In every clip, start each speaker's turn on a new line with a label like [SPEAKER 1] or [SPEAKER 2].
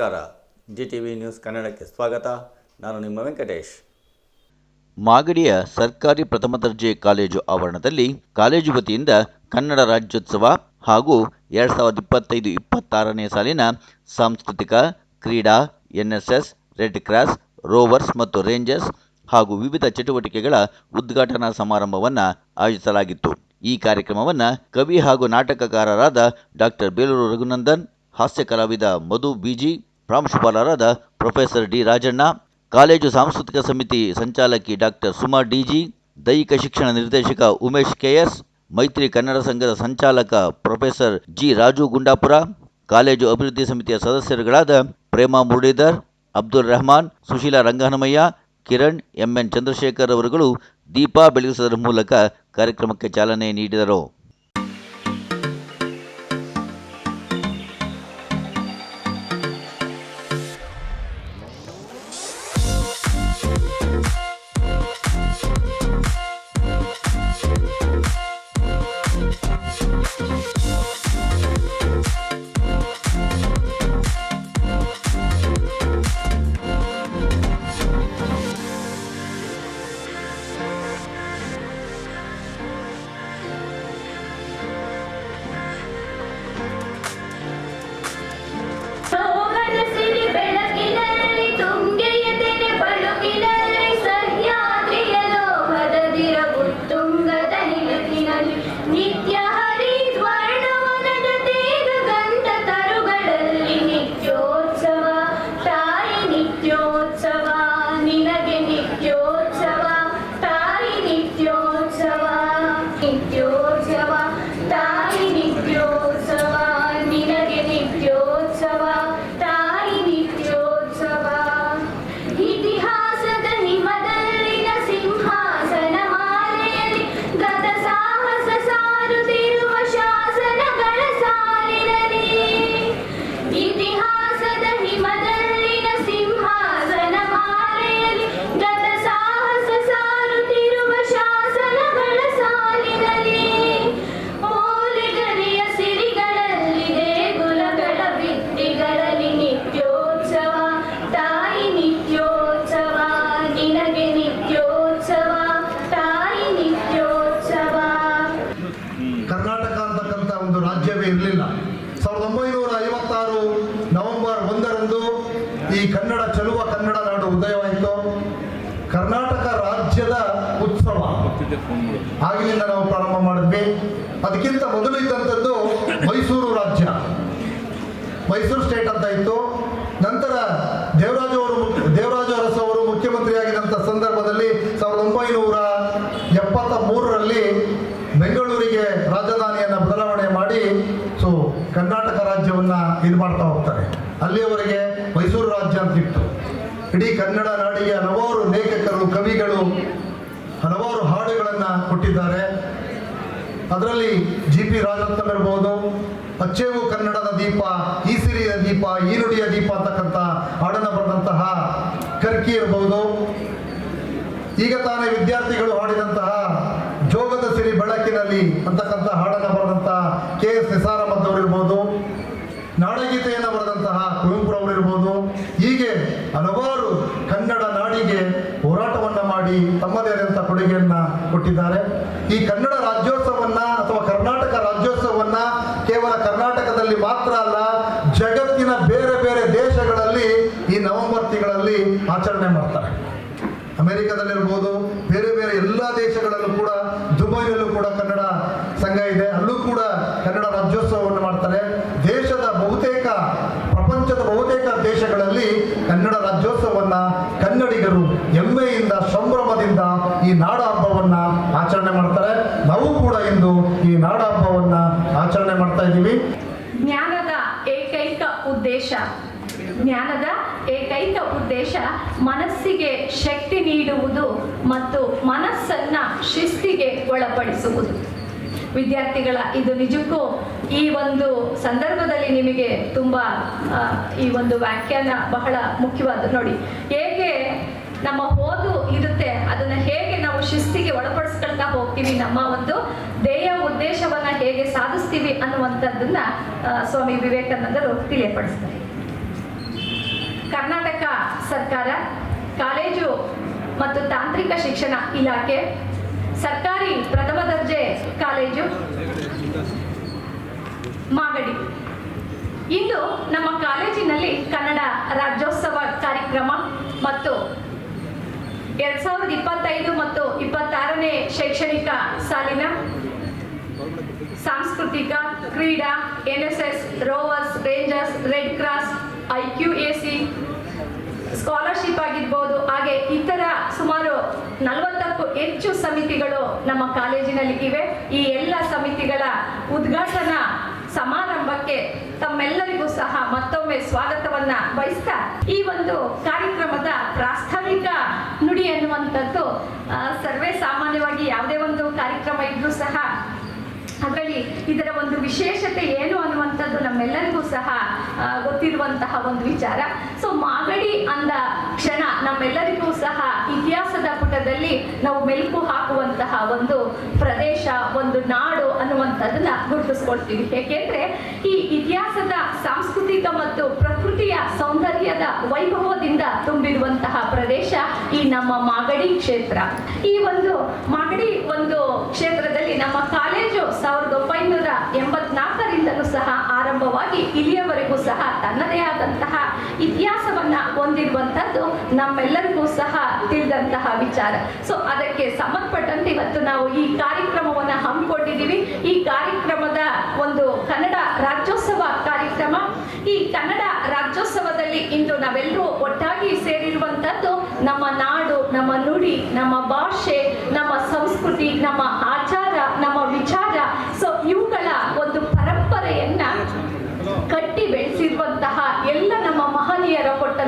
[SPEAKER 1] ನಮಸ್ಕಾರ. G T V news ಕನ್ನಡಕ್ಕೆ ಸ್ವಾಗತ. ನಾನು ನಿಮ್ಮ ವೆಂಕಟೇಶ್.
[SPEAKER 2] ಮಾಗಡಿಯ ಸರ್ಕಾರಿ ಪ್ರಥಮ ದರ್ಜೆ ಕಾಲೇಜು ಆವರಣದಲ್ಲಿ ಕಾಲೇಜು ವತಿಯಿಂದ ಕನ್ನಡ ರಾಜ್ಯೋತ್ಸವ ಹಾಗೂ ಎರಡು ಸಾವಿರದ ಇಪ್ಪತ್ತೈದು ಇಪ್ಪತ್ತಾರನೇ ಸಾಲಿನ ಸಾಂಸ್ಕೃತಿಕ ಕ್ರೀಡಾ, ಎನ್ಎಸ್ಎಸ್, ರೆಡ್ ಕ್ರಾಸ್, ರೋವರ್ಸ್ ಮತ್ತು ರೇಂಜರ್ಸ್ ಹಾಗೂ ವಿವಿಧ ಚಟುವಟಿಕೆಗಳ ಉದ್ಘಾಟನಾ ಸಮಾರಂಭವನ್ನು ಆಯೋಜಿಸಲಾಗಿತ್ತು. ಈ ಕಾರ್ಯಕ್ರಮವನ್ನು ಕವಿ ಹಾಗೂ ನಾಟಕಕಾರರಾದ ಡಾಕ್ಟರ್ ಬೇಲೂರು ರಘುನಂದನ್, ಹಾಸ್ಯ ಕಲಾವಿದ ಮಧು ಬಿಜಿ ಪ್ರಾಂಶುಪಾಲರಾದ ಪ್ರೊಫೆಸರ್ ಡಿ ರಾಜಣ್ಣ, ಕಾಲೇಜು ಸಾಂಸ್ಕೃತಿಕ ಸಮಿತಿ ಸಂಚಾಲಕಿ ಡಾಕ್ಟರ್ ಸುಮಾ ಡಿಜಿ, ದೈಹಿಕ ಶಿಕ್ಷಣ ನಿರ್ದೇಶಕ ಉಮೇಶ್ ಕೆಎಸ್, ಮೈತ್ರಿ ಕನ್ನಡ ಸಂಘದ ಸಂಚಾಲಕ professor G Raju Gundapura, college ಅಭಿವೃದ್ಧಿ ಸಮಿತಿಯ ಸದಸ್ಯರುಗಳಾದ ಪ್ರೇಮಾ ಮುರಳೀಧರ್, ಅಬ್ದುಲ್ ರೆಹಮಾನ್, ಸುಶೀಲಾ ರಂಗಹನುಮಯ್ಯ, ಕಿರಣ್ ಎಂಎನ್ ಚಂದ್ರಶೇಖರ್ ಅವರುಗಳು ದೀಪ ಬೆಳಗಿಸುವುದರ ಮೂಲಕ ಕಾರ್ಯಕ್ರಮಕ್ಕೆ ಚಾಲನೆ ನೀಡಿದರು.
[SPEAKER 3] ಅದಕ್ಕಿಂತ ಮೊದಲು ಇದ್ದಂಥದ್ದು ಮೈಸೂರು ರಾಜ್ಯ. ಮೈಸೂರು ಸ್ಟೇಟ್ ಅಂತ ಇತ್ತು. ನಂತರ ದೇವರಾಜ ಅವರು ದೇವರಾಜ ಅರಸು ಅವರು ಮುಖ್ಯಮಂತ್ರಿಯಾಗಿದ್ದಂಥ ಸಂದರ್ಭದಲ್ಲಿ ಸಾವಿರದ ಒಂಬೈನೂರ ಎಪ್ಪತ್ತ ಮೂರರಲ್ಲಿ ಬೆಂಗಳೂರಿಗೆ ರಾಜಧಾನಿಯನ್ನು ಬದಲಾವಣೆ ಮಾಡಿ, ಸೊ ಕರ್ನಾಟಕ ರಾಜ್ಯವನ್ನು ಇದು ಮಾಡ್ತಾ ಹೋಗ್ತಾರೆ. ಅಲ್ಲಿಯವರೆಗೆ ಮೈಸೂರು ರಾಜ್ಯ ಅಂತ ಇತ್ತು. ಇಡೀ ಕನ್ನಡ ನಾಡಿಗೆ ಹಲವಾರು ಲೇಖಕರು, ಕವಿಗಳು ಹಲವಾರು ಹಾಡುಗಳನ್ನು ಕೊಟ್ಟಿದ್ದಾರೆ. ಅದರಲ್ಲಿ ಜಿ ಪಿ ರಾಜರತ್ನಂ ಇರ್ಬೋದು ಅಚ್ಚೇವು ಕನ್ನಡದ ದೀಪ ಈ ಸಿರಿಯ ದೀಪ ಈ ದೀಪ ಅಂತಕ್ಕಂಥ ಹಾಡನ್ನು ಬರೆದಂತಹ ಕರ್ಕಿ ಇರ್ಬೋದು. ಈಗ ತಾನೇ ವಿದ್ಯಾರ್ಥಿಗಳು ಹಾಡಿದಂತಹ ಜೋಗದ ಸಿರಿ ಬೆಳಕಿನಲ್ಲಿ ಅಂತಕ್ಕಂಥ ಹಾಡನ್ನು ಬರೆದಂತಹ ಕೆ ಎಸ್ ನಿಸಾರಮ್ಮದವರು ಇರ್ಬೋದು. ನಾಡಗೀತೆಯನ್ನು ಬರೆದಂತಹ ಕುವೆಂಪುರವರು ಇರ್ಬೋದು. ಹೀಗೆ ಹಲವಾರು ಕನ್ನಡ ನಾಡಿಗೆ ಹೋರಾಟವನ್ನ ಮಾಡಿ ತಮ್ಮದೇ ಆದಂತಹ ಕೊಡುಗೆಯನ್ನ ಕೊಟ್ಟಿದ್ದಾರೆ. ಈ ಕನ್ನಡ ರಾಜ್ಯೋತ್ಸವನ್ನ ಅಥವಾ ಕರ್ನಾಟಕ ರಾಜ್ಯೋತ್ಸವವನ್ನ ಕೇವಲ ಕರ್ನಾಟಕದಲ್ಲಿ ಮಾತ್ರ ಅಲ್ಲ, ಜಗತ್ತಿನ ಬೇರೆ ಬೇರೆ ದೇಶಗಳಲ್ಲಿ ಈ ನವೆಂಬರ್ ತಿಂಗಳಲ್ಲಿ ಆಚರಣೆ ಮಾಡ್ತಾರೆ. ಅಮೆರಿಕದಲ್ಲಿರ್ಬೋದು, ಬೇರೆ ಬೇರೆ ಎಲ್ಲ ದೇಶಗಳಲ್ಲೂ ಕೂಡ, ದುಬೈನಲ್ಲೂ ಕೂಡ ಕನ್ನಡ ಸಂಘ ಇದೆ, ಅಲ್ಲೂ ಕೂಡ ಕನ್ನಡ ರಾಜ್ಯೋತ್ಸವವನ್ನು ಮಾಡ್ತಾರೆ. ಬಹುತೇಕ ಬಹುತೇಕ ದೇಶಗಳಲ್ಲಿ ಕನ್ನಡ ರಾಜ್ಯೋತ್ಸವವನ್ನ ಕನ್ನಡಿಗರು ಹೆಮ್ಮೆಯಿಂದ, ಸಂಭ್ರಮದಿಂದ ಈ ನಾಡ ಹಬ್ಬವನ್ನ ಆಚರಣೆ ಮಾಡ್ತಾರೆ. ನಾವು ಕೂಡ ಇಂದು ಈ ನಾಡ ಹಬ್ಬವನ್ನ ಆಚರಣೆ ಮಾಡ್ತಾ ಇದ್ದೀವಿ.
[SPEAKER 4] ಜ್ಞಾನದ ಏಕೈಕ ಉದ್ದೇಶ. ಜ್ಞಾನದ ಏಕೈಕ ಉದ್ದೇಶ ಮನಸ್ಸಿಗೆ ಶಕ್ತಿ ನೀಡುವುದು ಮತ್ತು ಮನಸ್ಸನ್ನ ಶಿಸ್ತಿಗೆ ಒಳಪಡಿಸುವುದು. ವಿದ್ಯಾರ್ಥಿಗಳ, ಇದು ನಿಜಕ್ಕೂ ಈ ಒಂದು ಸಂದರ್ಭದಲ್ಲಿ ನಿಮಗೆ ತುಂಬ ಈ ಒಂದು ವ್ಯಾಖ್ಯಾನ ಬಹಳ ಮುಖ್ಯವಾದ. ನೋಡಿ, ಹೇಗೆ ನಮ್ಮ ಓದು ಇರುತ್ತೆ, ಅದನ್ನ ಹೇಗೆ ನಾವು ಶಿಸ್ತಿಗೆ ಒಳಪಡಿಸ್ಕೊಳ್ತಾ ಹೋಗ್ತೀವಿ, ನಮ್ಮ ಒಂದು ಧ್ಯೇಯ ಉದ್ದೇಶವನ್ನ ಹೇಗೆ ಸಾಧಿಸ್ತೀವಿ ಅನ್ನುವಂಥದ್ದನ್ನ ಸ್ವಾಮಿ ವಿವೇಕಾನಂದರು ತಿಳಿಯಪಡಿಸ್ತಾರೆ. ಕರ್ನಾಟಕ ಸರ್ಕಾರ, ಕಾಲೇಜು ಮತ್ತು ತಾಂತ್ರಿಕ ಶಿಕ್ಷಣ ಇಲಾಖೆ ಸರ್ಕಾರಿ ಪ್ರಥಮ ದರ್ಜೆ ಕಾಲೇಜು ಮಾಗಡಿ. ಇಂದು ನಮ್ಮ ಕಾಲೇಜಿನಲ್ಲಿ ಕನ್ನಡ ರಾಜ್ಯೋತ್ಸವ ಕಾರ್ಯಕ್ರಮ ಮತ್ತು ಎರಡ್ ಸಾವಿರದ ಇಪ್ಪತ್ತೈದು ಮತ್ತು ಇಪ್ಪತ್ತಾರನೇ ಶೈಕ್ಷಣಿಕ ಸಾಲಿನ ಸಾಂಸ್ಕೃತಿಕ ಕ್ರೀಡಾ N S S rovers rangers red cross I Q A C scholarship ಆಗಿರ್ಬೋದು, ಹಾಗೆ ಇತರ ಸುಮಾರು ನಲವತ್ತಕ್ಕೂ ಹೆಚ್ಚು ಸಮಿತಿಗಳು ನಮ್ಮ ಕಾಲೇಜಿನಲ್ಲಿ ಇವೆ. ಈ ಎಲ್ಲ ಸಮಿತಿಗಳ ಉದ್ಘಾಟನಾ ಸಮಾರಂಭಕ್ಕೆ ತಮ್ಮೆಲ್ಲರಿಗೂ ಸಹ ಮತ್ತೊಮ್ಮೆ ಸ್ವಾಗತವನ್ನ ಬಯಸ್ತಾ ಈ ಒಂದು ಕಾರ್ಯಕ್ರಮದ ಪ್ರಾಸ್ತಾವಿಕ ನುಡಿ ಎನ್ನುವಂಥದ್ದು ಸರ್ವೇ ಸಾಮಾನ್ಯವಾಗಿ ಯಾವುದೇ ಒಂದು ಕಾರ್ಯಕ್ರಮ ಇದ್ರೂ ಸಹ ಅದರಲ್ಲಿ ಇದರ ಒಂದು ವಿಶೇಷತೆ ಏನು ಅನ್ನುವಂಥದ್ದು ನಮ್ಮೆಲ್ಲರಿಗೂ ಸಹ ಗೊತ್ತಿರುವಂತಹ ಒಂದು ವಿಚಾರ. ಸೊ ಮಾಗಡಿ ಅಂದ ಕ್ಷಣ ನಮ್ಮೆಲ್ಲರಿಗೂ ಸಹ ಇತಿಹಾಸದ ಪುಟದಲ್ಲಿ ನಾವು ಮೆಲುಕು ಹಾಕುವಂತಹ ಒಂದು ಪ್ರದೇಶ, ಒಂದು ನಾಡು ಅನ್ನುವಂಥದ್ದನ್ನ ಗುರುತಿಸ್ಕೊಳ್ತೀವಿ. ಏಕೆಂದ್ರೆ ಈ ಇತಿಹಾಸದ ಸಾಂಸ್ಕೃತಿಕ ಮತ್ತು ಪ್ರಕೃತಿಯ ಸೌಂದರ್ಯದ ವೈಭವದಿಂದ ತುಂಬಿರುವಂತಹ ಪ್ರದೇಶ ಈ ನಮ್ಮ ಮಾಗಡಿ ಕ್ಷೇತ್ರ. ಈ ಒಂದು ಮಾಗಡಿ ಒಂದು ಕ್ಷೇತ್ರದಲ್ಲಿ ನಮ್ಮ ಕಾಲೇಜು ಸಾವಿರದ ಒಂಬೈನೂರ ಎಂಬತ್ನಾಲ್ಕರಿಂದಲೂ ಸಹ ಆರಂಭವಾಗಿ ಇಲ್ಲಿಯವರೆಗೂ ಸಹ ತನ್ನದೇ ಆದಂತಹ ಇತಿಹಾಸವನ್ನ ಹೊಂದಿರುವಂತದ್ದು ನಮ್ಮೆಲ್ಲರಿಗೂ ಸಹ ತಿಳಿದಂತಹ ವಿಚಾರ. ಸೊ ಅದಕ್ಕೆ ಸಂಬಂಧಪಟ್ಟಂತೆ ಇವತ್ತು ನಾವು ಈ ಕಾರ್ಯಕ್ರಮವನ್ನ ಹಮ್ಮಿಕೊಂಡಿದ್ದೀವಿ. ಈ ಕಾರ್ಯಕ್ರಮದ ಒಂದು ಕನ್ನಡ ರಾಜ್ಯೋತ್ಸವ ಕಾರ್ಯಕ್ರಮ. ಈ ಕನ್ನಡ ರಾಜ್ಯೋತ್ಸವದಲ್ಲಿ ಇಂದು ನಾವೆಲ್ಲರೂ ಒಟ್ಟಾಗಿ ಸೇರಿರುವಂತದ್ದು ನಮ್ಮ ನಾಡು, ನಮ್ಮ ನುಡಿ, ನಮ್ಮ ಭಾಷೆ, ನಮ್ಮ ಸಂಸ್ಕೃತಿ, ನಮ್ಮ ಆಚಾರ, ನಮ್ಮ ವಿಚಾರ. ಸೊ ಇವುಗಳ ಒಂದು ಪರಂಪರೆಯನ್ನ ಕಟ್ಟಿ ಬೆಳೆಸಿರುವಂತಹ ಎಲ್ಲ ನಮ್ಮ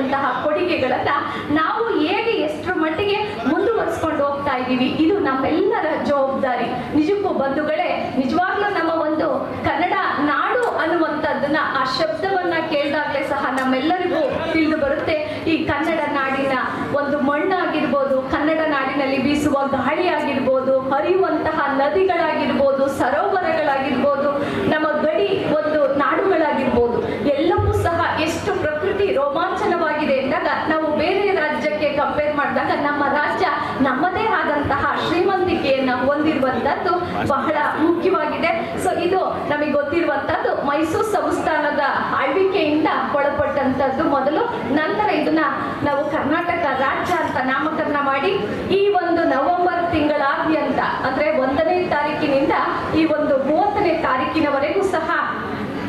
[SPEAKER 4] ಕೊಟ್ಟಂತಹ ಕೊಡುಗೆಗಳನ್ನ ನಾವು ಹೇಗೆ ಎಷ್ಟರ ಮಟ್ಟಿಗೆ ಮುಂದುವರಿಸ್ಕೊಂಡು ಹೋಗ್ತಾ ಇದ್ದೀವಿ, ಇದು ನಮ್ಮೆಲ್ಲರ ಜವಾಬ್ದಾರಿ. ನಿಜಕ್ಕೂ ಬಂಧುಗಳೇ, ನಿಜವಾಗ್ಲೂ ನಮ್ಮ ಒಂದು ಕನ್ನಡ ನಾಡು ಅನ್ನುವಂಥದ್ದನ್ನ ಆ ಶಬ್ದವನ್ನ ಕೇಳಿದಾಗಲೇ ಸಹ ನಮ್ಮೆಲ್ಲರಿಗೂ ತಿಳಿದು ಬರುತ್ತೆ. ಈ ಕನ್ನಡ ನಾಡಿನ ಒಂದು ಮಣ್ಣಾಗಿರ್ಬೋದು, ಕನ್ನಡ ನಾಡಿನಲ್ಲಿ ಬೀಸುವ ಗಾಳಿ ಆಗಿರ್ಬೋದು ಹರಿಯುವಂತಹ ನದಿಗಳಾಗಿರ್ಬೋದು ಸರೋವರಗಳಾಗಿರ್ಬೋದು ನಮ್ಮ ಗಡಿ ಒಂದು ನಾಡುಗಳಾಗಿರ್ಬೋದು ಎಲ್ಲವೂ ಸಹ ಎಷ್ಟು ಪ್ರಕೃತಿ ರೋಮಾಂಚನವಾಗಿದೆ ಎಂದಾಗ ನಾವು ಬೇರೆ ರಾಜ್ಯಕ್ಕೆ ಕಂಪೇರ್ ಮಾಡಿದಾಗ ನಮ್ಮ ರಾಜ್ಯ ನಮ್ಮದೇ ಆದಂತಹ ಶ್ರೀಮಂತಿಕೆಯನ್ನ ಹೊಂದಿರುವಂತದ್ದು ಬಹಳ ಮುಖ್ಯವಾಗಿದೆ. ಸೊ ಇದು ನಮಗೆ ಗೊತ್ತಿರುವಂತದ್ದು ಮೈಸೂರು ಸಂಸ್ಥಾನದ ಆಳ್ವಿಕೆಯಿಂದ ಒಳಪಟ್ಟಂತದ್ದು ಮೊದಲು. ನಂತರ ಇದನ್ನ ನಾವು ಕರ್ನಾಟಕ ರಾಜ್ಯ ಅಂತ ನಾಮಕರಣ ಮಾಡಿ, ಈ ಒಂದು ನವೆಂಬರ್ ತಿಂಗಳಾದ್ಯಂತ ಅಂದ್ರೆ ಒಂದನೇ ತಾರೀಕಿನಿಂದ ಈ ಒಂದು ಮೂವತ್ತನೇ ತಾರೀಕಿನವರೆಗೂ ಸಹ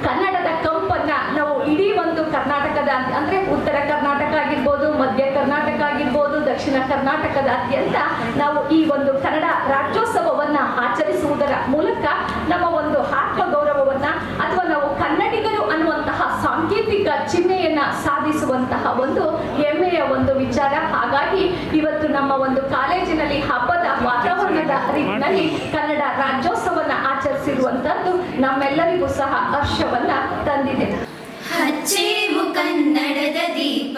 [SPEAKER 4] ಕನ್ನಡದ ಕಂಪನ್ನ ನಾವು ಇಡೀ ಒಂದು ಕರ್ನಾಟಕದ, ಅಂದ್ರೆ ಉತ್ತರ ಕರ್ನಾಟಕ ಆಗಿರ್ಬೋದು, ಮಧ್ಯ ಕರ್ನಾಟಕ ದಕ್ಷಿಣ ಕರ್ನಾಟಕದಾದ್ಯಂತ ನಾವು ಈ ಒಂದು ಕನ್ನಡ ರಾಜ್ಯೋತ್ಸವವನ್ನ ಆಚರಿಸುವುದರ ಮೂಲಕ ನಮ್ಮ ಒಂದು ಆತ್ಮ ಗೌರವವನ್ನ ಅಥವಾ ನಾವು ಕನ್ನಡಿಗರು ಅನ್ನುವಂತಹ ಸಾಂಕೇತಿಕ ಚಿಹ್ನೆಯನ್ನ ಸಾಧಿಸುವಂತಹ ಒಂದು ಹೆಮ್ಮೆಯ ಒಂದು ವಿಚಾರ. ಹಾಗಾಗಿ ಇವತ್ತು ನಮ್ಮ ಒಂದು ಕಾಲೇಜಿನಲ್ಲಿ ಹಬ್ಬದ ವಾತಾವರಣದ ರೀತಿಯಲ್ಲಿ ಕನ್ನಡ ರಾಜ್ಯೋತ್ಸವನ ಆಚರಿಸಿರುವಂತದ್ದು ನಮ್ಮೆಲ್ಲರಿಗೂ ಸಹ ಹರ್ಷವನ್ನ ತಂದಿದೆ.
[SPEAKER 5] ಹಚ್ಚೇವು ಕನ್ನಡದ ದೀಪ.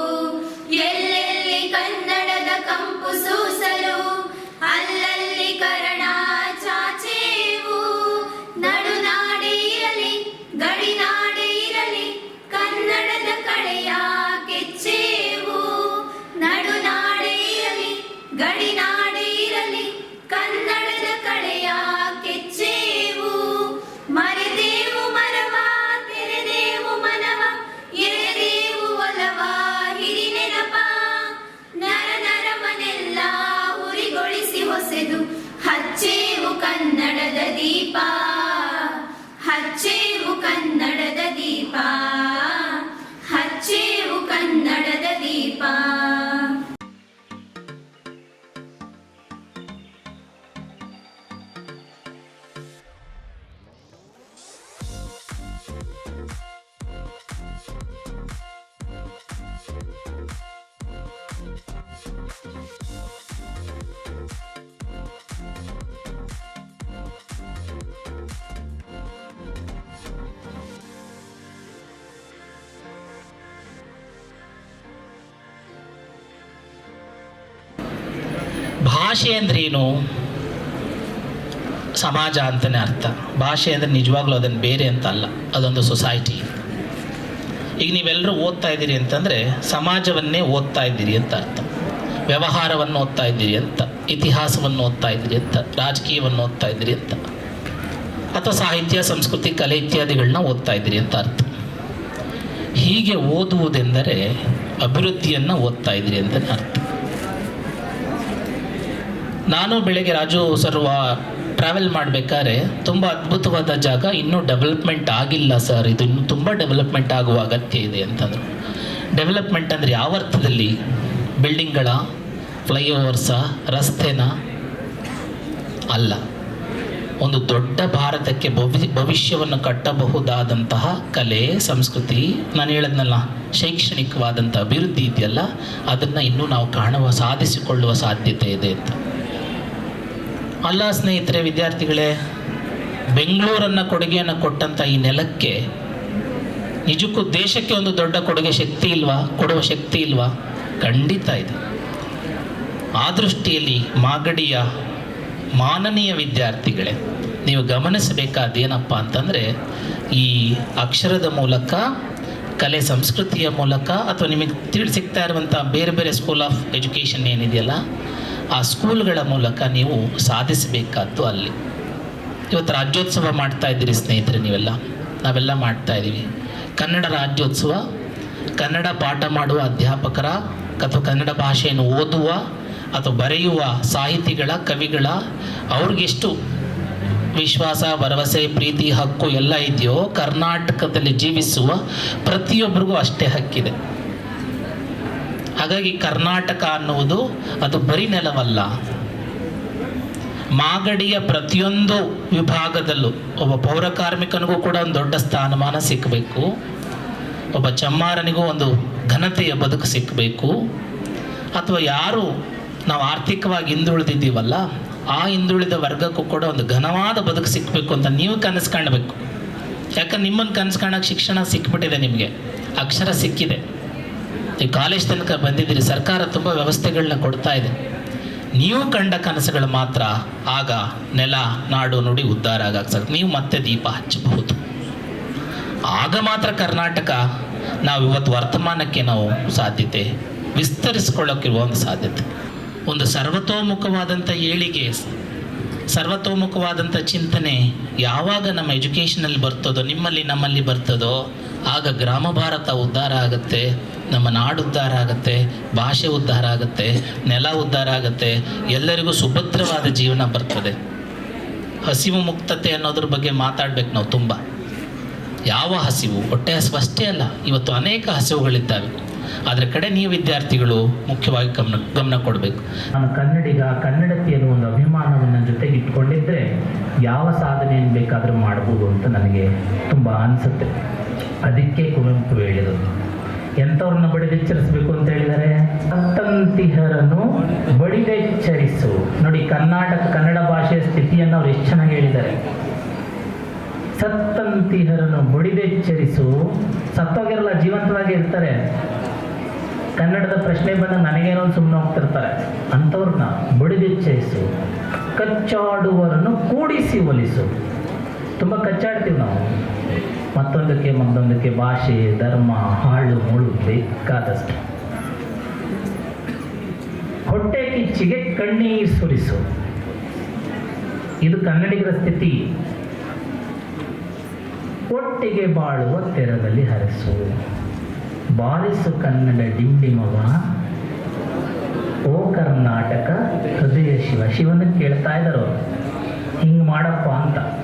[SPEAKER 5] ದೀಪ
[SPEAKER 6] ಭಾಷೆ ಅಂದ್ರೇನು ಸಮಾಜ ಅಂತಲೇ ಅರ್ಥ. ಭಾಷೆ ಅಂದರೆ ನಿಜವಾಗ್ಲೂ ಅದನ್ನು ಬೇರೆ ಅಂತ ಅಲ್ಲ. ಅದೊಂದು ಸೊಸೈಟಿ ಈಗ ನೀವೆಲ್ಲರೂ ಓದ್ತಾ ಇದ್ದೀರಿ ಅಂತಂದರೆ ಸಮಾಜವನ್ನೇ ಓದ್ತಾ ಇದ್ದೀರಿ ಅಂತ ಅರ್ಥ. ವ್ಯವಹಾರವನ್ನು ಓದ್ತಾ ಇದ್ದೀರಿ ಅಂತ, ಇತಿಹಾಸವನ್ನು ಓದ್ತಾ ಇದ್ದೀರಿ ಅಂತ, ರಾಜಕೀಯವನ್ನು ಓದ್ತಾ ಇದ್ದೀರಿ ಅಂತ, ಅಥವಾ ಸಾಹಿತ್ಯ, ಸಂಸ್ಕೃತಿ, ಕಲೆ ಇತ್ಯಾದಿಗಳನ್ನ ಓದ್ತಾ ಇದ್ದೀರಿ ಅಂತ ಅರ್ಥ. ಹೀಗೆ ಓದುವುದೆಂದರೆ ಅಭಿವೃದ್ಧಿಯನ್ನು ಓದ್ತಾ ಇದ್ದೀರಿ ಅಂತ ಅರ್ಥ. ನಾನು ಬೆಳಗ್ಗೆ ರಾಜು ಸರ್ವ ಟ್ರಾವೆಲ್ ಮಾಡಬೇಕಾದ್ರೆ ತುಂಬ ಅದ್ಭುತವಾದ ಜಾಗ, ಇನ್ನೂ ಡೆವಲಪ್ಮೆಂಟ್ ಆಗಿಲ್ಲ ಸರ್ ಇದು ಇನ್ನೂ ತುಂಬ ಡೆವಲಪ್ಮೆಂಟ್ ಆಗುವ ಅಗತ್ಯ ಇದೆ ಅಂತಂದರು. ಡೆವಲಪ್ಮೆಂಟ್ ಅಂದರೆ ಯಾವ ಅರ್ಥದಲ್ಲಿ? ಬಿಲ್ಡಿಂಗ್ಗಳ ಫ್ಲೈಓವರ್ಸ ರಸ್ತೆನ? ಅಲ್ಲ. ಒಂದು ದೊಡ್ಡ ಭಾರತಕ್ಕೆ ಭವಿ, ಭವಿಷ್ಯವನ್ನು ಕಟ್ಟಬಹುದಾದಂತಹ ಕಲೆ, ಸಂಸ್ಕೃತಿ, ನಾನು ಹೇಳದ್ನಲ್ಲ ಶೈಕ್ಷಣಿಕವಾದಂಥ ಅಭಿವೃದ್ಧಿ ಇದೆಯಲ್ಲ, ಅದನ್ನು ಇನ್ನೂ ನಾವು ಕಾಣುವ, ಸಾಧಿಸಿಕೊಳ್ಳುವ ಸಾಧ್ಯತೆ ಇದೆ ಅಂತ. ಅಲ್ಲ ಸ್ನೇಹಿತರೆ, ವಿದ್ಯಾರ್ಥಿಗಳೇ, ಬೆಂಗಳೂರನ್ನು ಕೊಡುಗೆಯನ್ನು ಕೊಟ್ಟಂಥ ಈ ನೆಲಕ್ಕೆ ನಿಜಕ್ಕೂ ದೇಶಕ್ಕೆ ಒಂದು ದೊಡ್ಡ ಕೊಡುಗೆ ಶಕ್ತಿ ಇಲ್ವಾ? ಕೊಡುವ ಶಕ್ತಿ ಇಲ್ವಾ? ಖಂಡಿತ ಇದೆ. ಆ ದೃಷ್ಟಿಯಲ್ಲಿ ಮಾಗಡಿಯ ಮಾನನೀಯ ವಿದ್ಯಾರ್ಥಿಗಳೇ, ನೀವು ಗಮನಿಸಬೇಕಾದೇನಪ್ಪ ಅಂತಂದರೆ, ಈ ಅಕ್ಷರದ ಮೂಲಕ, ಕಲೆ ಸಂಸ್ಕೃತಿಯ ಮೂಲಕ, ಅಥವಾ ನಿಮಗೆ ತಿಳಿ, ಸಿಗ್ತಾ ಇರುವಂಥ ಬೇರೆ ಬೇರೆ ಸ್ಕೂಲ್ ಆಫ್ ಎಜುಕೇಷನ್ ಏನಿದೆಯಲ್ಲ ಆ ಸ್ಕೂಲ್ಗಳ ಮೂಲಕ ನೀವು ಸಾಧಿಸಬೇಕಾದ್ದು ಅಲ್ಲಿ. ಇವತ್ತು ರಾಜ್ಯೋತ್ಸವ ಮಾಡ್ತಾ ಇದ್ದೀರಿ ಸ್ನೇಹಿತರೆ ನೀವೆಲ್ಲ. ನಾವೆಲ್ಲ ಮಾಡ್ತಾ ಇದ್ದೀವಿ. ಕನ್ನಡ ರಾಜ್ಯೋತ್ಸವ, ಕನ್ನಡ ಪಾಠ ಮಾಡುವ ಅಧ್ಯಾಪಕರ ಅಥವಾ ಕನ್ನಡ ಭಾಷೆಯನ್ನು ಓದುವ ಅಥವಾ ಬರೆಯುವ ಸಾಹಿತಿಗಳ, ಕವಿಗಳ ಅವ್ರಿಗೆಷ್ಟು ವಿಶ್ವಾಸ, ಭರವಸೆ, ಪ್ರೀತಿ, ಹಕ್ಕು ಎಲ್ಲ ಇದೆಯೋ ಕರ್ನಾಟಕದಲ್ಲಿ ಜೀವಿಸುವ ಪ್ರತಿಯೊಬ್ಬರಿಗೂ ಅಷ್ಟೇ ಹಕ್ಕಿದೆ. ಹಾಗಾಗಿ ಕರ್ನಾಟಕ ಅನ್ನುವುದು ಅದು ಬರೀ ನೆಲವಲ್ಲ. ಮಾಗಡಿಯ ಪ್ರತಿಯೊಂದು ವಿಭಾಗದಲ್ಲೂ ಒಬ್ಬ ಪೌರ ಕಾರ್ಮಿಕನಿಗೂ ಕೂಡ ಒಂದು ದೊಡ್ಡ ಸ್ಥಾನಮಾನ ಸಿಕ್ಕಬೇಕು ಒಬ್ಬ ಚಮ್ಮಾರನಿಗೂ ಒಂದು ಘನತೆಯ ಬದುಕು ಸಿಕ್ಕಬೇಕು ಅಥವಾ ಯಾರು ನಾವು ಆರ್ಥಿಕವಾಗಿ ಹಿಂದುಳಿದಿದ್ದೀವಲ್ಲ, ಆ ಹಿಂದುಳಿದ ವರ್ಗಕ್ಕೂ ಕೂಡ ಒಂದು ಘನವಾದ ಬದುಕು ಸಿಕ್ಕಬೇಕು ಅಂತ ನೀವು ಕನಸು ಕಾಣಬೇಕು ಯಾಕಂದ್ರೆ ನಿಮ್ಮನ್ನು ಕನಸು ಶಿಕ್ಷಣ ಸಿಕ್ಬಿಟ್ಟಿದೆ ನಿಮಗೆ. ಅಕ್ಷರ ಸಿಕ್ಕಿದೆ. ನೀವು ಕಾಲೇಜ್ ತನಕ ಬಂದಿದ್ದೀರಿ, ಸರ್ಕಾರ ತುಂಬ ವ್ಯವಸ್ಥೆಗಳನ್ನ ಕೊಡ್ತಾ ಇದೆ. ನೀವು ಕಂಡ ಕನಸುಗಳು ಮಾತ್ರ ಆಗ ನೆಲ, ನಾಡು ನುಡಿ ಉದ್ಧಾರ ಆಗ ಸರ್ ನೀವು ಮತ್ತೆ ದೀಪ ಹಚ್ಚಬಹುದು. ಆಗ ಮಾತ್ರ ಕರ್ನಾಟಕ ನಾವು ಇವತ್ತು ವರ್ತಮಾನಕ್ಕೆ ನಾವು ಸಾಧ್ಯತೆ ವಿಸ್ತರಿಸ್ಕೊಳ್ಳೋಕ್ಕಿರುವ ಒಂದು ಸಾಧ್ಯತೆ. ಒಂದು ಸರ್ವತೋಮುಖವಾದಂಥ ಏಳಿಗೆ ಸರ್ವತೋಮುಖವಾದಂಥ ಚಿಂತನೆ ಯಾವಾಗ ನಮ್ಮ ಎಜುಕೇಷನಲ್ಲಿ ಬರ್ತದೋ, ನಿಮ್ಮಲ್ಲಿ ನಮ್ಮಲ್ಲಿ ಬರ್ತದೋ ಆಗ ಗ್ರಾಮ ಭಾರತ ಉದ್ಧಾರ ಆಗುತ್ತೆ, ನಮ್ಮ ನಾಡು ಉದ್ಧಾರ ಆಗುತ್ತೆ, ಭಾಷೆ ಉದ್ಧಾರ ಆಗುತ್ತೆ, ನೆಲ ಉದ್ಧಾರ ಆಗುತ್ತೆ, ಎಲ್ಲರಿಗೂ ಸುಭದ್ರವಾದ ಜೀವನ ಬರ್ತದೆ. ಹಸಿವು ಮುಕ್ತತೆ ಅನ್ನೋದ್ರ ಬಗ್ಗೆ ಮಾತಾಡ್ಬೇಕು ನಾವು ತುಂಬ. ಯಾವ ಹಸಿವು? ಹೊಟ್ಟೆ ಹಸಿವು ಅಷ್ಟೇ ಅಲ್ಲ, ಇವತ್ತು ಅನೇಕ ಹಸಿವುಗಳಿದ್ದಾವೆ. ಅದರ ಕಡೆ ನೀವು ವಿದ್ಯಾರ್ಥಿಗಳು ಮುಖ್ಯವಾಗಿ ಗಮನ ಗಮನ ಕೊಡಬೇಕು.
[SPEAKER 7] ನಾನು ಕನ್ನಡಿಗ ಕನ್ನಡತಿ ಒಂದು ಅಭಿಮಾನವನ್ನು ಜೊತೆಗೆ ಇಟ್ಕೊಂಡಿದ್ದರೆ ಯಾವ ಸಾಧನೆಯನ್ನು ಬೇಕಾದರೂ ಮಾಡ್ಬೋದು ಅಂತ ನನಗೆ ತುಂಬ ಅನಿಸುತ್ತೆ. ಅದಕ್ಕೆ ಕುವೆಂಪು ಹೇಳಿದರು ಎಂಥವ್ರನ್ನ ಬಡಿದೆಚ್ಚರಿಸಬೇಕು ಅಂತ ಹೇಳಿದರೆ ಅತ್ತಂತಿಹರನ್ನು ಬಡಿದೆಚ್ಚರಿಸು ನೋಡಿ, ಕರ್ನಾಟಕ, ಕನ್ನಡ ಭಾಷೆಯ ಸ್ಥಿತಿಯನ್ನು ಅವ್ರು ಎಷ್ಟು ಚೆನ್ನಾಗಿ ಹೇಳಿದ್ದಾರೆ. ಸತ್ತಂತಿಹರನ್ನು ಬಡಿದೆಚ್ಚರಿಸು ಸತ್ತೋಗಿರಲ್ಲ, ಜೀವಂತವಾಗಿ ಇರ್ತಾರೆ. ಕನ್ನಡದ ಪ್ರಶ್ನೆ ಬಂದ ನನಗೇನೋ ಸುಮ್ಮನೆ ಹೋಗ್ತಿರ್ತಾರೆ. ಅಂಥವ್ರನ್ನ ಬಡಿದೆಚ್ಚರಿಸು ಕಚ್ಚಾಡುವರನ್ನು ಕೂಡಿಸಿ ಒಲಿಸು. ತುಂಬ ಕಚ್ಚಾಡ್ತೀವಿ ನಾವು. ಮತ್ತೊಂದಕ್ಕೆ ಮತ್ತೊಂದಕ್ಕೆ ಭಾಷೆ, ಧರ್ಮ, ಹಾಳು, ಮುಳು ಬೇಕಾದಷ್ಟು. ಹೊಟ್ಟೆ ಕಿಚ್ಚಿಗೆ ಕಣ್ಣೀರು ಸುರಿಸು. ಇದು ಕನ್ನಡಿಗರ ಸ್ಥಿತಿ. ಒಟ್ಟಿಗೆ ಬಾಳುವ ತೆರದಲ್ಲಿ ಹರಿಸು. ಬಾಲಿಸು ಕನ್ನಡ ಡಿಂಡಿಮವ ಓ ಕರ್ನಾಟಕ, ಹೃದಯ ಶಿವ, ಶಿವನ ಕೇಳ್ತಾ ಇದ್ದಾರೆ. ಹಿಂಗೆ ಮಾಡಪ್ಪ ಅಂತ.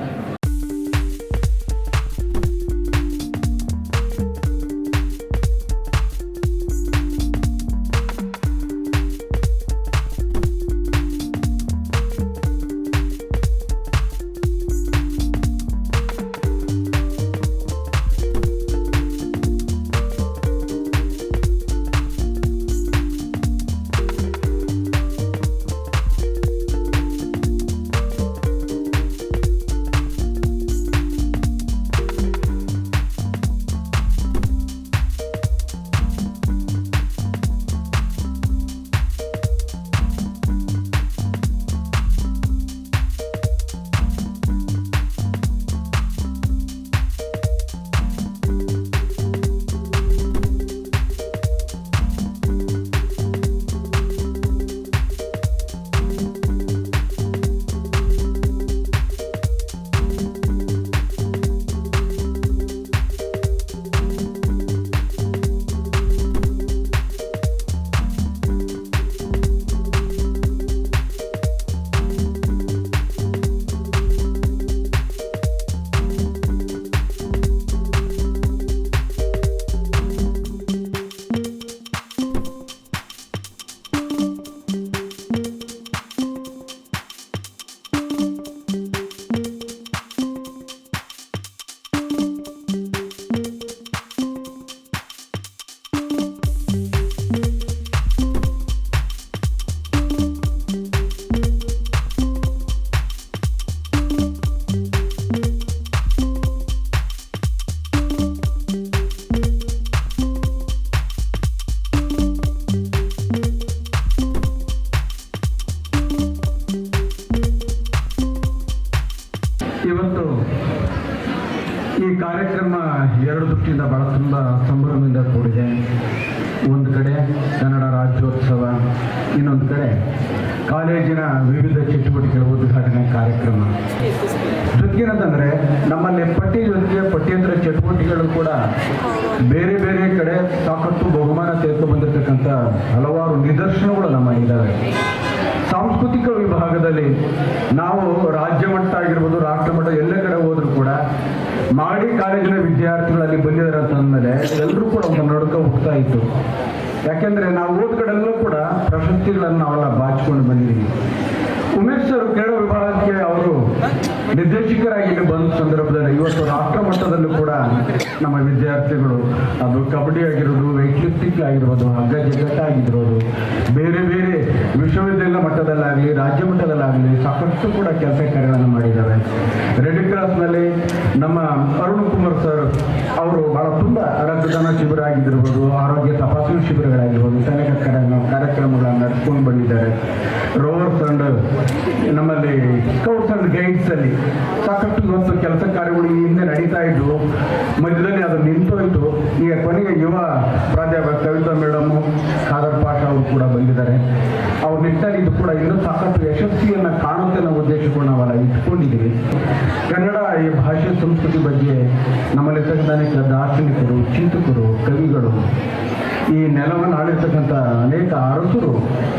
[SPEAKER 8] ಜೊತೆಗೇನಂತಂದ್ರೆ ನಮ್ಮಲ್ಲಿ ಪಠ್ಯ ಜೊತೆಗೆ ಪಠ್ಯೇತರ ಚಟುವಟಿಕೆಗಳು ಕೂಡ ಬೇರೆ ಬೇರೆ ಕಡೆ ಸಾಕಷ್ಟು ಬಹುಮಾನ ತೆಗೆದು ಬಂದಿರತಕ್ಕಂಥ ಹಲವಾರು ನಿದರ್ಶನಗಳು ನಮ್ಮ ಇದ್ದಾವೆ ಸಾಂಸ್ಕೃತಿಕ ವಿಭಾಗದಲ್ಲಿ ನಾವು ರಾಜ್ಯ ಮಟ್ಟ ಆಗಿರ್ಬೋದು, ರಾಷ್ಟ್ರ ಮಟ್ಟ ಎಲ್ಲ ಕಡೆ ಹೋದ್ರು ಕೂಡ ಮಾಡಿ ಕಾಲೇಜಿನ ವಿದ್ಯಾರ್ಥಿಗಳಲ್ಲಿ ಬಂದಿದ್ದಾರೆ ಅಂತಂದ್ಮೇಲೆ ಎಲ್ಲರೂ ಕೂಡ ಒಂದು ನಡುಕ ಹೋಗ್ತಾ ಇತ್ತು. ಯಾಕೆಂದ್ರೆ ನಾವು ಓದ್ ಕಡೆಲ್ಲೂ ಕೂಡ ಪ್ರಶಸ್ತಿಗಳನ್ನು ಅವೆಲ್ಲ ಬಾಚಿಕೊಂಡು ಬಂದಿದ್ದೀವಿ. ಉಮೇಶ್ ಸರ್ ಕ್ರೀಡಾ ವಿಭಾಗಕ್ಕೆ ಅವರು ನಿರ್ದೇಶಕರಾಗಿ ಬಂದ ಸಂದರ್ಭದಲ್ಲಿ ಇವತ್ತು ರಾಷ್ಟ್ರ ಮಟ್ಟದಲ್ಲೂ ಕೂಡ ನಮ್ಮ ವಿದ್ಯಾರ್ಥಿಗಳು ಅದು ಕಬಡ್ಡಿ ಆಗಿರೋದು ವೆಯ್ಟ್ ಲಿಫ್ಟಿಂಗ್ ಆಗಿರ್ಬೋದು ಹಗ್ಗ ಜಗ್ಗಟ ಆಗಿರ್ಬೋದು ಬೇರೆ ಬೇರೆ ವಿಶ್ವವಿದ್ಯಾಲಯ ಮಟ್ಟದಲ್ಲಾಗಲಿ, ರಾಜ್ಯ ಮಟ್ಟದಲ್ಲಾಗಲಿ ಸಾಕಷ್ಟು ಕೂಡ ಕೆಲಸ ಕಾರ್ಯಗಳನ್ನು ಮಾಡಿದ್ದಾರೆ. ರೆಡ್ ಕ್ರಾಸ್ನಲ್ಲಿ ನಮ್ಮ ಅರುಣ್ ಕುಮಾರ್ ಸರ್ ಅವರು ಬಹಳ ತುಂಬ ರಕ್ತದಾನ ಶಿಬಿರ ಆಗಿರ್ಬೋದು, ಆರೋಗ್ಯ ತಪಾಸಣೆ ಶಿಬಿರಗಳಾಗಿರ್ಬೋದು ಸೈನಿಕ ಕಾರ್ಯ- ಕಾರ್ಯಕ್ರಮಗಳನ್ನು ನಡೆಸ್ಕೊಂಡು ಬಂದಿದ್ದಾರೆ. ರೋವರ್ಸ್ ಅಂಡ್ ನಮ್ಮಲ್ಲಿ ಸ್ಕೌಟ್ಸ್ ಅಂಡ್ ಗೈಡ್ಸ್ ಅಲ್ಲಿ ಸಾಕಷ್ಟು ಇವತ್ತು ಕೆಲಸ ಕಾರ್ಯಗಳು ಈ ಹಿಂದೆ ನಡೀತಾ ಇದ್ವು. ಮಧ್ಯದಲ್ಲಿ ಅದು ನಿಂತೋಯ್ತು. ಈಗ ಕೊನೆಗೆ ಯುವ ಪ್ರಾಧ್ಯಾಪಕ ಕವಿತಾ ಮೇಡಮ್, ಖಾದರ್ ಪಾಠ ಅವರು ಕೂಡ ಬಂದಿದ್ದಾರೆ. ಅವ್ರ ನಿಟ್ಟಿನಲ್ಲಿ ಕೂಡ ಇನ್ನೂ ಸಾಕಷ್ಟು ಯಶಸ್ವಿಯನ್ನ ಕಾಣುತ್ತೆ ಉದ್ದೇಶಗಳು ನಾವೆಲ್ಲ ಇಟ್ಕೊಂಡಿದ್ದೀವಿ. ಕನ್ನಡ ಈ ಭಾಷೆ ಸಂಸ್ಕೃತಿ ಬಗ್ಗೆ ನಮ್ಮಲ್ಲಿ ಅನೇಕ ದಾರ್ಶನಿಕರು, ಚಿಂತಕರು, ಕವಿಗಳು, ಈ ನೆಲವನ್ನು ಆಳಿರ್ತಕ್ಕಂಥ ಅನೇಕ ಅರಸರು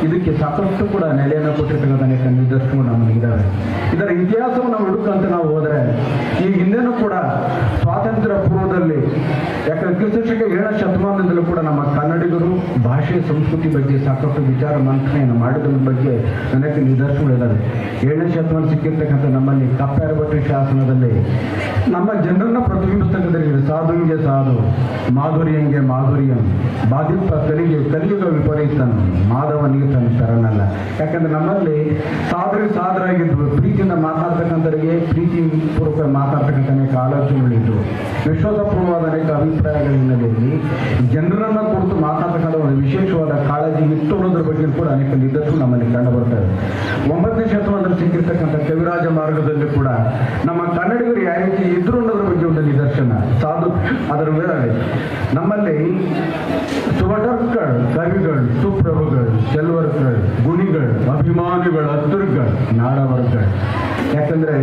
[SPEAKER 8] ಇದಕ್ಕೆ ಸಾಕಷ್ಟು ಕೂಡ ನೆಲೆಯನ್ನು ಕೊಟ್ಟಿರ್ತಕ್ಕಂಥ ಅನೇಕ ನಿದರ್ಶನಗಳು ನಮಗಿದ್ದಾವೆ ಇದರ ಇತಿಹಾಸವನ್ನು ನಾವು ಹುಡುಕಂತ ನಾವು ಹೋದರೆ, ಈ ಹಿಂದೆನೂ ಕೂಡ ಸ್ವಾತಂತ್ರ್ಯ ಪೂರ್ವದಲ್ಲಿ ಯಾಕಂದ್ರೆ ಕ್ರಿಸ್ತಶಕ ಏಳನೇ ಶತಮಾನದಲ್ಲೂ ಕೂಡ ನಮ್ಮ ಕನ್ನಡಿಗರು, ಭಾಷೆ, ಸಂಸ್ಕೃತಿ ಬಗ್ಗೆ ಸಾಕಷ್ಟು ವಿಚಾರ ಮಂಥನೆಯನ್ನು ಮಾಡಿದ್ರ ಬಗ್ಗೆ ನನಗೆ ನಿದರ್ಶನಗಳಿದ್ದಾವೆ ಏಳನೇ ಶತಮಾನ ಸಿಕ್ಕಿರ್ತಕ್ಕಂಥ ನಮ್ಮಲ್ಲಿ ಕಪ್ಪೆರಬಟ್ಟಿ ಶಾಸನದಲ್ಲಿ ನಮ್ಮ ಜನರನ್ನ ಪ್ರತಿಬಿಂಬಿಸ್ತಕ್ಕಂಥ ಸಾಧುವಿಗೆ ಸಾಧು, ಮಾಧುರ್ಯಂಗೆ ಮಾಧುರ್ಯಂ ಬಾಧಿಪ ಕಲಿಗೆ, ಕಲಿಯುಗ ವಿಪರೀತನು ಮಾಧವ ನೀತನು ತರನಲ್ಲ ಯಾಕಂದ್ರೆ ನಮ್ಮಲ್ಲಿ ಸಾಧು ಸಾಧರಾಗಿದ್ದು ಪೂರ್ವಕ ಮಾತಾಡ್ತಕ್ಕಂಥ ಅನೇಕ ವಿಶ್ವಾಸಪೂರ್ವವಾದ ಅನೇಕ ಅಭಿಪ್ರಾಯಗಳ ಹಿನ್ನೆಲೆಯಲ್ಲಿ ಜನರನ್ನ ಕುರಿತು ಮಾತಾಡ್ತಕ್ಕಂಥ ಒಂದು ವಿಶೇಷವಾದ ಕಾಳಜಿ ಇತ್ತು ಅನ್ನೋದ್ರ ಬಗ್ಗೆ ಕೂಡ ಅನೇಕ ನಿದರ್ಶನ ನಮ್ಮಲ್ಲಿ ಕಂಡು ಬರ್ತವೆ ಒಂಬತ್ತನೇ ಶತಮಾನದಲ್ಲಿ ಸಿಕ್ಕಿರ್ತಕ್ಕಂಥ ಕವಿರಾಜ ಮಾರ್ಗದಲ್ಲಿ ಕೂಡ ನಮ್ಮ ಕನ್ನಡಿಗರು ಯಾವ ರೀತಿ ಇದ್ರು ಅನ್ನೋದ್ರ ಬಗ್ಗೆ ಒಂದು ನಿದರ್ಶನ. ಸಾಧು, ಅದರ ವಿವರಣೆ. ನಮ್ಮಲ್ಲಿ ಸುವಟರ್ಗಳು ಕವಿಗಳು, ಸುಪ್ರಭುಗಳು ಚೆಲ್ವರ್ಗಳು ಗುಣಿಗಳು, ಅಭಿಮಾನಿಗಳು ಹತ್ತುರುಗಳು ನಾಡವರ್ಗಳು ಯಾಕಂದ್ರೆ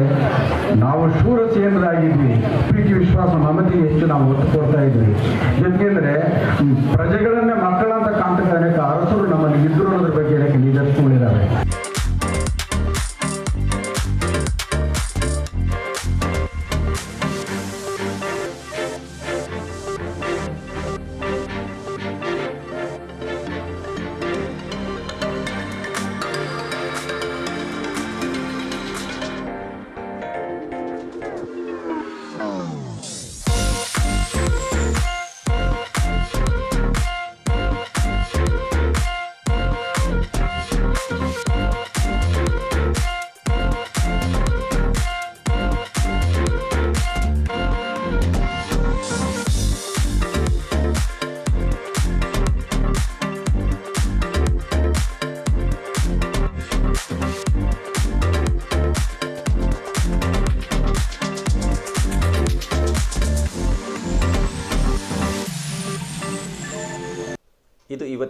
[SPEAKER 8] ನಾವು ಶೂರ ಸೇನರಾಗಿದ್ವಿ ಪ್ರೀತಿ ವಿಶ್ವಾಸ ಮಮತೆಗೆ ಹೆಚ್ಚು ನಾವು ಒತ್ತು ಕೊಡ್ತಾ ಇದ್ವಿ. ಹ್ಮ್, ಪ್ರಜೆಗಳನ್ನೇ ಮಕ್ಕಳಂತ